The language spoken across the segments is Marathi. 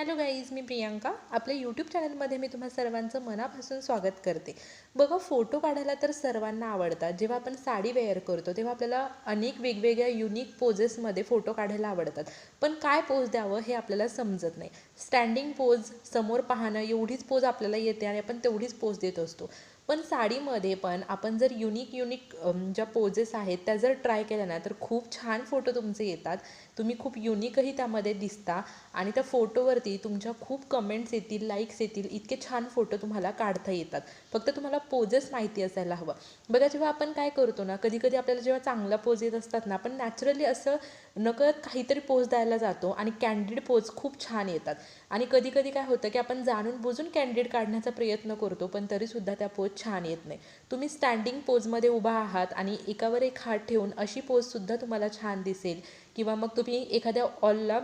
हॅलो गाईज मी प्रियांका. आपल्या यूट्यूब चॅनलमध्ये मी तुम्हा सर्वांचं मनापासून स्वागत करते. बघा फोटो काढायला तर सर्वांना आवडतात. जेव्हा आपण साडी वेअर करतो तेव्हा आपल्याला अनेक वेगवेगळ्या युनिक पोजेसमध्ये फोटो काढायला आवडतात. पण काय पोज द्यावं हे आपल्याला समजत नाही. स्टँडिंग पोज समोर पाहणं एवढीच पोज आपल्याला येते आणि आपण तेवढीच पोज देत असतो. पण साडीमध्ये पण आपण जर युनिक युनिक ज्या पोजेस आहेत त्या जर ट्राय केल्या ना तर खूप छान फोटो तुमचे येतात. तुम्ही खूप युनिकही त्यामध्ये दिसता आणि त्या फोटोवरती तुमच्या खूप कमेंट्स येतील लाईक्स येतील इतके छान फोटो तुम्हाला काढता येतात. फक्त तुम्हाला पोजेस माहिती असायला हवं. बघा जेव्हा आपण काय करतो ना कधी कधी आपल्याला जेव्हा चांगला पोज येत असतात ना आपण नॅचरली असं नकळत काहीतरी पोज द्यायला जातो आणि कॅन्डिड पोज खूप छान येतात. आणि कधी कधी काय होतं की आपण जाणून बुजून कॅन्डिड काढण्याचा प्रयत्न करतो पण तरीसुद्धा त्या पोज छान येत नाही. तुम्ही स्टँडिंग पोजमध्ये उभा आहात आणि एकावर एक हात ठेवून अशी पोजसुद्धा तुम्हाला छान दिसेल. किंवा मग तुम्ही एखाद्या ऑलला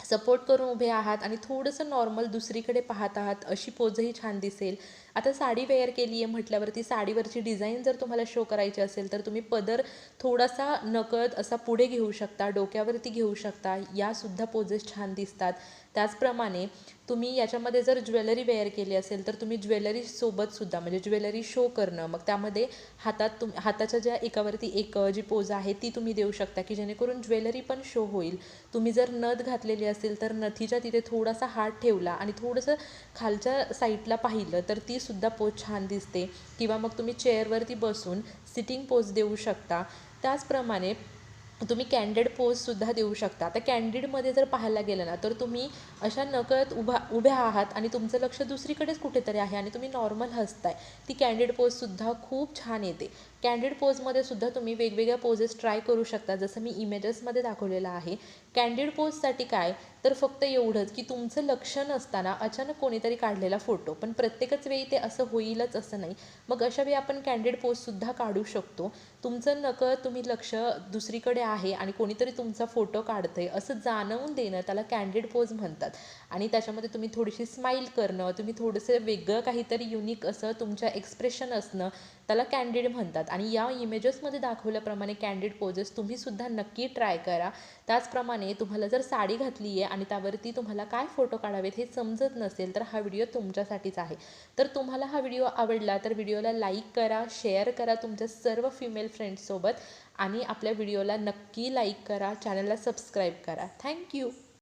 सपोर्ट करून उभे आहात आणि थोडंसं नॉर्मल दुसरीकडे पाहत आहात अशी पोजही छान दिसेल. आता साडी वेअर केली आहे म्हटल्यावरती साडीवरची डिझाईन जर तुम्हाला शो करायची असेल तर तुम्ही पदर थोडासा नकळत असा पुढे घेऊ शकता डोक्यावरती घेऊ शकता. यासुद्धा पोजेस छान दिसतात. त्याचप्रमाणे तुम्ही याच्यामध्ये जर ज्वेलरी वेअर केली असेल तर तुम्ही ज्वेलरीसोबतसुद्धा म्हणजे ज्वेलरी शो करणं मग त्यामध्ये हातात तुम हाताच्या ज्या एकावरती एक जी पोज आहे ती तुम्ही देऊ शकता की जेणेकरून ज्वेलरी पण शो होईल. तुम्ही जर नथ घातलेली असेल तर नथीच्या तिथे थोडासा हात ठेवला आणि थोडंसं खालच्या साईडला पाहिलं तर ती सुद्धा पोज छान दिसते. किंवा मग तुम्ही चेअरवरती बसून सिटिंग पोज देऊ शकता. त्याचप्रमाणे तुम्ही कॅन्डेड पोजसुद्धा देऊ शकता. आता कॅन्डिडमध्ये जर पाहायला गेलं ना तर तुम्ही अशा नकळत उभा उभ्या आहात आणि तुमचं लक्ष दुसरीकडेच कुठेतरी आहे आणि तुम्ही नॉर्मल हसताय. ती कॅन्डिड पोजसुद्धा खूप छान येते. कॅन्डिड पोजमध्ये सुद्धा तुम्ही वेगवेगळ्या पोजेस ट्राय करू शकता. जसं मी इमेजेसमध्ये दाखवलेलं आहे. कॅन्डिड पोजसाठी काय? तर फक्त एवढंच की तुमचं लक्ष नसताना अचानक कोणीतरी काढलेला फोटो. पण प्रत्येकच वेळी ते असं होईलच असं नाही. मग अशा वेळी आपण कॅन्डिड पोजसुद्धा काढू शकतो. तुमचं नकळत तुम्ही लक्ष दुसरीकडे आहे आणि कोणीतरी तुमचा फोटो काढतंय असं जाणवून देणं त्याला कॅन्डिड पोज म्हणतात. आणि त्याच्यामध्ये तुम्ही थोडीशी स्माईल करणं तुम्ही थोडंसं वेगळं काहीतरी युनिक असं तुमच्या एक्सप्रेशन असणं त्याला कॅन्डिड म्हणतात. आणि या इमेजेसमध्ये दाखवल्याप्रमाणे कॅन्डिड पोजेस तुम्हीसुद्धा नक्की ट्राय करा. त्याचप्रमाणे तुम्हाला जर साडी घातली आहे आणि त्यावरती तुम्हाला काय फोटो काढावेत हे समजत नसेल तर हा व्हिडिओ तुमच्यासाठीच आहे. तर तुम्हाला हा व्हिडिओ आवडला तर व्हिडिओला लाईक करा शेअर करा तुमच्या सर्व फिमेल फ्रेंड्ससोबत आणि आपल्या व्हिडिओला नक्की लाईक करा चॅनलला सबस्क्राईब करा. थँक्यू!